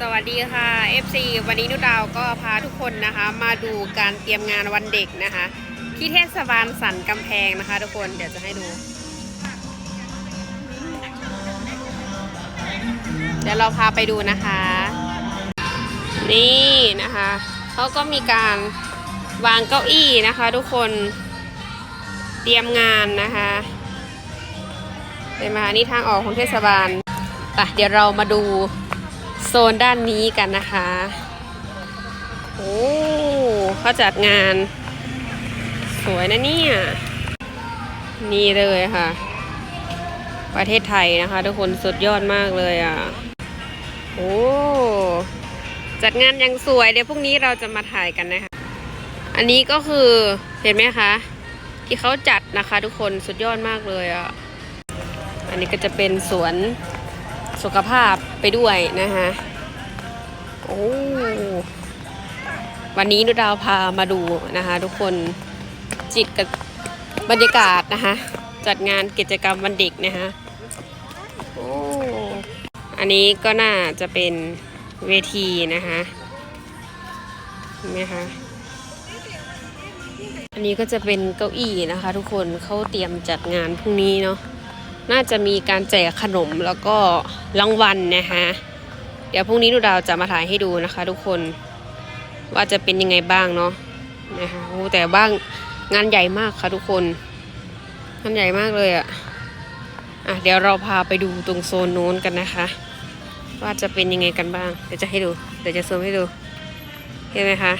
สวัสดีค่ะ FC วันนี้นุดาวก็พาทุกคนนะคะ มาดูการเตรียมงานวันเด็กนะคะ ที่เทศบาลสันกำแพงนะคะ ทุกคนเดี๋ยวจะให้ดู เดี๋ยวเราพาไปดูนะคะ นี่นะคะเขาก็มีการวางเก้าอี้นะคะ ทุกคนเตรียมงานนะคะเห็นไหมคะนี่ทางออกของเทศบาลไปเดี๋ยวเรามาดู โซนด้านนี้กันนะคะ โอ้เขาจัดงาน สวยนะเนี่ย นี่เลยค่ะ ประเทศไทยนะคะ ทุกคนสุดยอดมากเลยอะ โอ้จัดงานยังสวยเดี๋ยวพรุ่งนี้เราจะมาถ่ายกันนะคะ อันนี้ก็คือเห็นไหมคะ ที่เขาจัดนะคะ ทุกคนสุดยอดมากเลยอะ อันนี้ก็จะเป็นสวน สุขภาพไปด้วยนะคะโอ้วันนี้นุดาวพามาดูนะคะทุกคนจิตกับบรรยากาศนะคะจัดงานกิจกรรมวันเด็กนะคะโอ้อันนี้ก็น่าจะเป็นเวทีนะคะเห็นไหมคะอันนี้ก็จะเป็นเก้าอี้นะคะ ทุกคนเขาเตรียมจัดงานพรุ่งนี้เนาะ น่าจะมีการแจกขนมแล้วก็รางวัลนะคะเดี๋ยวพรุ่งนี้ดูดาวจะมาถ่ายให้ดูนะคะ ทุกคนว่าจะเป็นยังไงบ้างเนาะนะคะโอ้แต่บ้างงานใหญ่มากค่ะทุกคนงานใหญ่มากเลยอะอะเดี๋ยวเราพาไปดูตรงโซนโน้นกันนะคะ ว่าจะเป็นยังไงกันบ้าง เดี๋ยวจะให้ดู เดี๋ยวจะซูมให้ดูเห็นไหมคะ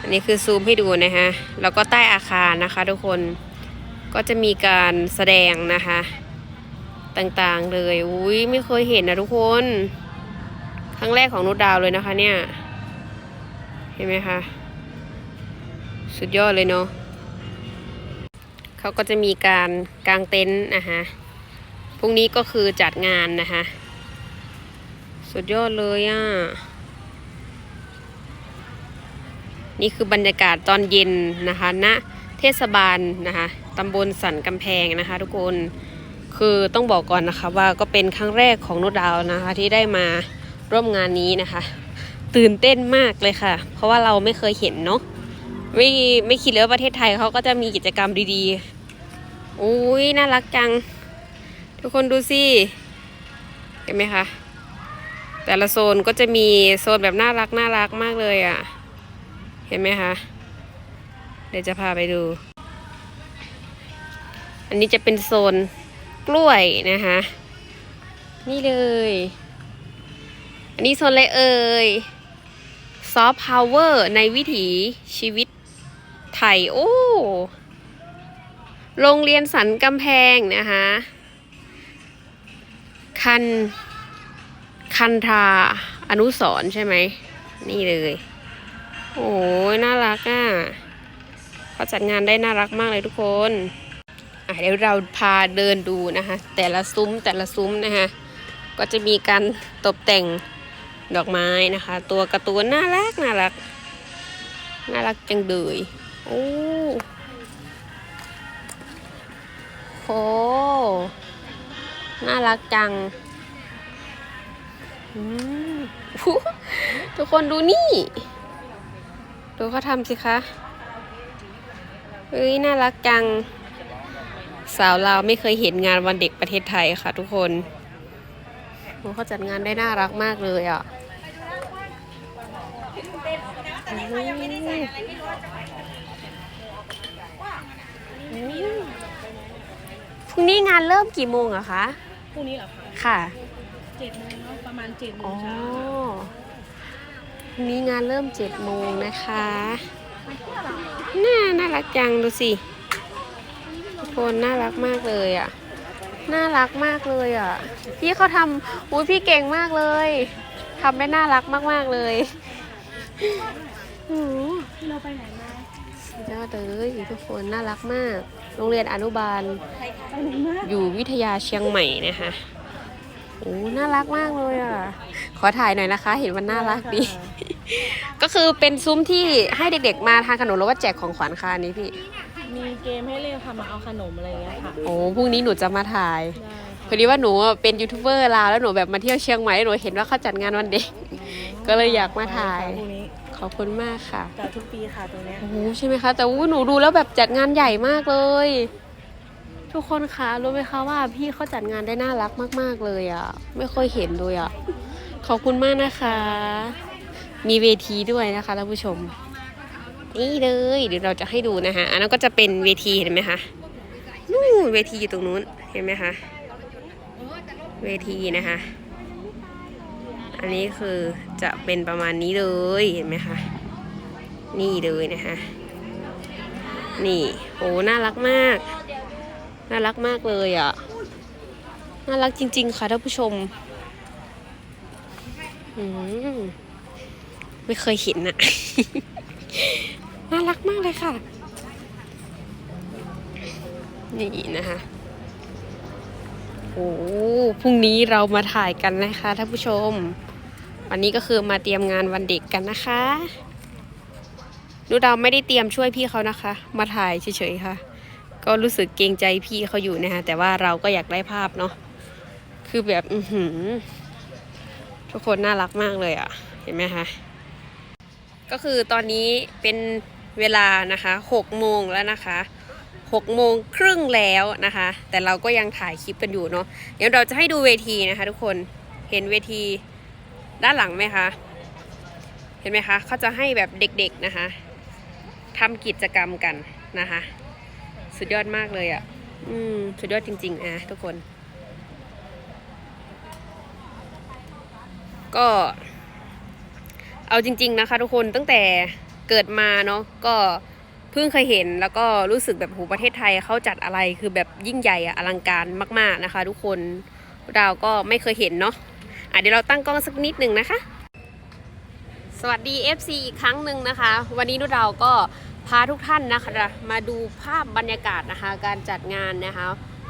อันนี้คือซูมให้ดูนะคะแล้วก็ใต้อาคารนะคะ ทุกคน ก็จะมีการแสดงนะคะ ต่างๆเลย อุ้ยไม่เคยเห็นนะทุกคน ครั้งแรกของนุดดาวเลยนะคะเนี่ย เห็นไหมคะ สุดยอดเลยเนาะเขาก็จะมีการกางเต็นท์นะคะพรุ่งนี้ก็คือจัดงานนะคะสุดยอดเลยอะ่ะ นี่คือบรรยากาศตอนเย็นนะคะณเทศบาลนะคะ ตำบลสันกำแพงนะคะ ทุกคนคือต้องบอกก่อนนะคะว่าก็เป็นครั้งแรกของนุดดาวนะคะ ที่ได้มาร่วมงานนี้นะคะ ตื่นเต้นมากเลยค่ะ เพราะว่าเราไม่เคยเห็นเนาะไม่ไม่คิดเลยว่าประเทศไทยเขาก็จะมีกิจกรรมดีๆอุ้ยน่ารักจัง ทุกคนดูสิเห็นไหมคะแต่ละโซนก็จะมีโซนแบบน่ารักน่ารักมากเลยอะ่ะ เห็นไหมคะ เดี๋ยวจะพาไปดู อันนี้จะเป็นโซนกล้วยนะคะ นี่เลย อันนี้โซนอะไรเอ่ยซอฟต์พาวเวอร์ในวิถีชีวิตไทย โอ้โรงเรียนสันกำแพงนะคะ คัน คันธาอนุสรใช่ไหม นี่เลย โอ้ยน่ารักอะเขาจัดงานได้น่ารักมากเลยทุกคน เดี๋ยวเราพาเดินดูนะคะ แต่ละซุ้มแต่ละซุ้มนะคะก็จะมีการตกแต่งดอกไม้นะคะ ตัวการ์ตูนน่ารักน่ารักน่ารักจังเลยโอ้โหน่ารักจังอืทุกคนดูนี่ ดูเขาทำสิคะเฮ้ยน่ารักจัง สาวเราวไม่เคยเห็นงานวันเด็กประเทศไทยค่ะทุกคนโอ้เขาจัดงานได้น่ารักมากเลยอะพรุ่งนี้งานเริ่มกี่โมงอะคะพรุ่งนี้เหรอคะค่ะเจ็ดโมงเนาะประมาณเจ็ดโมอ๋องเช้าพรุ่งนี้งานเริ่มเจ็ดโมงนะคะ น่าน่ารักจังดูสิ ทุกคนน่ารักมากเลยอะ น่ารักมากเลยอะ พี่เขาทำอุ้ยพี่เก่งมากเลยทำได้น่ารักมากๆเลยโอ้โหเราไปไหนมาสุดยอดเลยทุกคนน่ารักมาก โรงเรียนอนุบาลไปไหนมาอยู่วิทยาเชียงใหม่นะคะโอ้น่ารักมากเลยอะ ขอถ่ายหน่อยนะคะ เห็นมันน่ารักดี ก็คือเป็นซุ้มที่ให้เด็กๆมาทานขนมหรือว่าแจกของขวัญค่ะอันนี้พี่ มีเกมให้เล่นค่ะมาเอาขนมอะไรอย่างเงี้ยค่ะโอ้พรุ่งนี้หนูจะมาถ่าย ได้พอดีว่าหนูเป็นยูทูบเบอร์ลาวแล้วหนูแบบมาเที่ยวเชียงใหม่หนูเห็นว่าเขาจัดงานวันเด็ก ก็เลยอยากมาถ่าย พรุ่งนี้ขอบคุณมากค่ะจัดทุกปีค่ะตัวเนี้ย โอ้โหใช่ไหมคะแต่อู้หนูดูแล้วแบบจัดงานใหญ่มากเลย ทุกคนคะรู้ไหมคะว่าพี่เขาจัดงานได้น่ารักมาก ๆเลยอะ่ะ ไม่ค่อยเห็นเลยอะ่ะขอบคุณมากนะคะ มีเวทีด้วยนะคะท่านผู้ชม นี่เลยเดี๋ยวเราจะให้ดูนะคะอันนั้นก็จะเป็นเวทีเห็นไหมคะนู่นเวทีอยู่ตรงนู้นเห็นไหมคะเวทีนะคะ อันนี้คือจะเป็นประมาณนี้เลยเห็นไหมคะนี่เลยนะคะนี่โอ้น่ารักมาก น่ารักมากเลยอะน่ารักจริง ๆ ค่ะท่านผู้ชมอืมไม่เคยเห็นน่ะ น่ารักมากเลยค่ะ นี่นะคะ โอ้พรุ่งนี้เรามาถ่ายกันนะคะท่านผู้ชม วันนี้ก็คือมาเตรียมงานวันเด็กกันนะคะดูดาวไม่ได้เตรียมช่วยพี่เขานะคะ มาถ่ายเฉยๆค่ะ ก็รู้สึกเกรงใจพี่เขาอยู่นะคะแต่ว่าเราก็อยากได้ภาพเนาะคือแบบอือหือทุกคนน่ารักมากเลยอะ่ะ เห็นไหมคะก็คือตอนนี้เป็น เวลานะคะหกโมงแล้วนะคะหกโมงครึ่งแล้วนะคะ แต่เราก็ยังถ่ายคลิปกันอยู่เนาะเดี๋ยวเราจะให้ดูเวทีนะคะ ทุกคนเห็นเวทีด้านหลังไหมคะ เห็นไหมคะเขาจะให้แบบเด็กๆนะคะทำกิจกรรมกันนะคะ สุดยอดมากเลยอะ่ะ อืม สุดยอดจริงๆนะทุกคน ก็ เอาจริง ๆ นะคะ ทุกคนตั้งแต่ เกิดมาเนาะก็เพิ่งเคยเห็นแล้วก็รู้สึกแบบโหประเทศไทยเขาจัดอะไรคือแบบยิ่งใหญ่อะอลังการมาก ๆนะคะ ทุกคนเราก็ไม่เคยเห็นเนาะอะเดี๋ยวเราตั้งกล้องสักนิดหนึ่งนะคะ สวัสดี FC อีกครั้งหนึ่งนะคะ วันนี้นุชเราก็พาทุกท่านนะคะ มาดูภาพบรรยากาศนะคะ การจัดงานนะคะ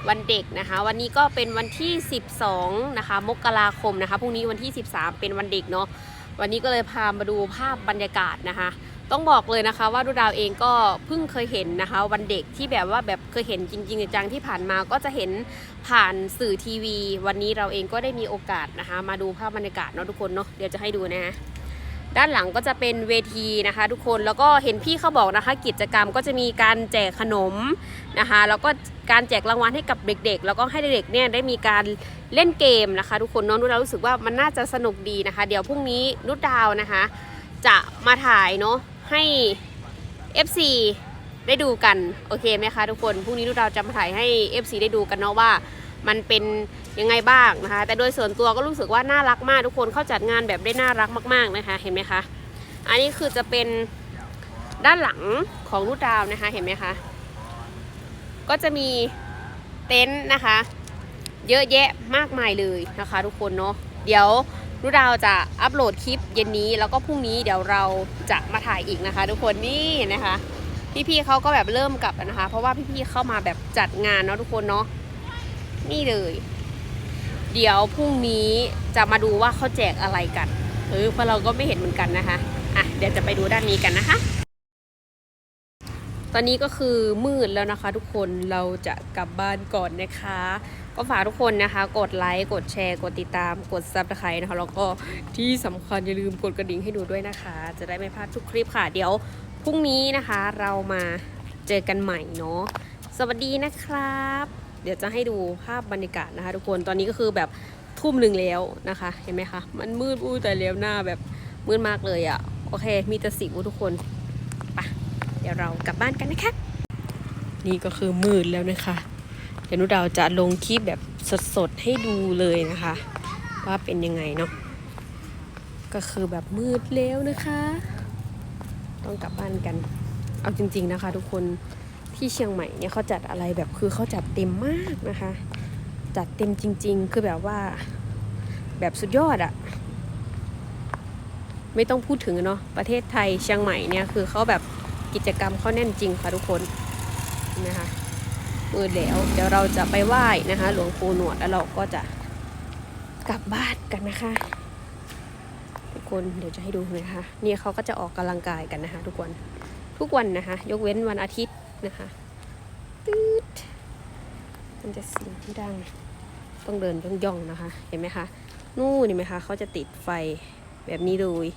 วันเด็กนะคะ วันนี้ก็เป็นวันที่ 12 นะคะ มกราคมนะคะพรุ่งนี้วันที่ 13 เป็นวันเด็กเนาะวันนี้ก็เลยพามาดูภาพบรรยากาศนะคะ ต้องบอกเลยนะคะว่าดูดาวเองก็เพิ่งเคยเห็นนะคะ วันเด็กที่แบบว่าแบบเคยเห็นจริงๆจังที่ผ่านมาก็จะเห็นผ่านสื่อทีวี วันนี้เราเองก็ได้มีโอกาสนะคะ มาดูภาพบรรยากาศเนาะทุกคนเนาะเดี๋ยวจะให้ดูนะฮะด้านหลังก็จะเป็นเวทีนะคะ ทุกคนแล้วก็เห็นพี่เขาบอกนะคะ กิจกรรมก็จะมีการแจกขนมนะคะ แล้วก็การแจกรางวัลให้กับเด็กๆ แล้วก็ให้เด็กๆเนี่ยได้มีการเล่นเกมนะคะ ทุกคนเนาะนุชดาวรู้สึกว่ามันน่าจะสนุกดีนะคะ เดี๋ยวพรุ่งนี้นุชดาวนะคะ จะมาถ่ายเนาะ ให้ FC ได้ดูกันโอเคไหมคะทุกคนพรุ่งนี้นุชดาวจะมาถ่ายให้ FC ได้ดูกันเนาะว่า มันเป็นยังไงบ้างนะคะ แต่โดยส่วนตัวก็รู้สึกว่าน่ารักมากทุกคนเข้าจัดงานแบบได้น่ารักมากๆนะคะ เห็นไหมคะ อันนี้คือจะเป็นด้านหลังของนุชดาวนะคะเห็นไหมคะ ก็จะมีเต็นท์นะคะ เยอะแยะมากมายเลยนะคะ ทุกคนเนาะเดี๋ยว รุดาวจะอัปโหลดคลิปเย็นนี้แล้วก็พรุ่งนี้เดี๋ยวเราจะมาถ่ายอีกนะคะ ทุกคนนี่นะคะ พี่ๆเขาก็แบบเริ่มกลับนะคะ เพราะว่าพี่ๆเข้ามาแบบจัดงานเนาะทุกคนเนาะนี่เลย เดี๋ยวพรุ่งนี้จะมาดูว่าเขาแจกอะไรกันเออเพราะเราก็ไม่เห็นเหมือนกันนะคะอะเดี๋ยวจะไปดูด้านนี้กันนะคะ ตอนนี้ก็คือมืดแล้วนะคะ ทุกคนเราจะกลับบ้านก่อนนะคะ ก็ฝากทุกคนนะคะ กดไลค์กดแชร์ กดติดตามกดซับสไครต์นะคะแล้วก็ที่สำคัญอย่าลืมกดกระดิ่งให้ดูด้วยนะคะ จะได้ไม่พลาดทุกคลิปค่ะ เดี๋ยวพรุ่งนี้นะคะ เรามาเจอกันใหม่เนาะสวัสดีนะครับ เดี๋ยวจะให้ดูภาพบรรยากาศนะคะ ทุกคนตอนนี้ก็คือแบบทุ่มหนึ่งแล้วนะคะ เห็นไหมคะ มันมืดอู้แต่เลี้ยวหน้าแบบมืดมากเลยอะ่ะ โอเค มีแต่สิวทุกคน ดี๋ยวเรากลับบ้านกันนะคะ นี่ก็คือมืดแล้วนะคะ เดี๋ยวนุดาวจะลงคลิปแบบสดๆให้ดูเลยนะคะ ว่าเป็นยังไงเนาะก็คือแบบมืดแล้วนะคะ ต้องกลับบ้านกัน เอาจริง ๆนะคะ ทุกคนที่เชียงใหม่เนี่ยเขาจัดอะไรแบบคือเขาจัดเต็มมากนะคะ จัดเต็มจริง ๆ คือแบบว่าแบบสุดยอดอะไม่ต้องพูดถึงเนาะประเทศไทยเชียงใหม่เนี่ยคือเขาแบบ กิจกรรมเขาแน่นจริงค่ะทุกคนนะคะมืดแล้ว เดี๋ยวเราจะไปไหว้นะคะ หลวงปู่หนวดแล้วเราก็จะกลับบ้านกันนะคะ ทุกคนเดี๋ยวจะให้ดูนะคะนี่เขาก็จะออกกำลังกายกันนะคะ ทุกวันทุกวันนะคะ ยกเว้นวันอาทิตย์นะคะตืดมันจะเสียงดังต้องเดินย่องๆนะคะ เห็นไหมคะนู่นเห็นไหมคะเขาจะติดไฟแบบนี้เลย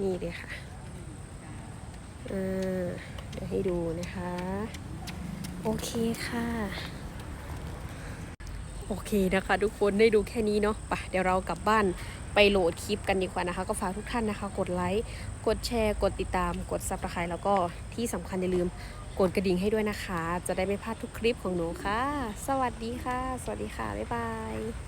นี่เลยค่ะ อ่าเดี๋ยวให้ดูนะคะ โอเคค่ะ โอเคนะคะ ทุกคนได้ดูแค่นี้เนาะไปเดี๋ยวเรากลับบ้านไปโหลดคลิปกันดีกว่านะคะ ก็ฝากทุกท่านนะคะ กดไลค์ กดแชร์ กดติดตาม กดซับสไครต์แล้วก็ที่สำคัญอย่าลืมกดกระดิ่งให้ด้วยนะคะ จะได้ไม่พลาดทุกคลิปของหนูค่ะ สวัสดีค่ะ สวัสดีค่ะ บ๊ายบาย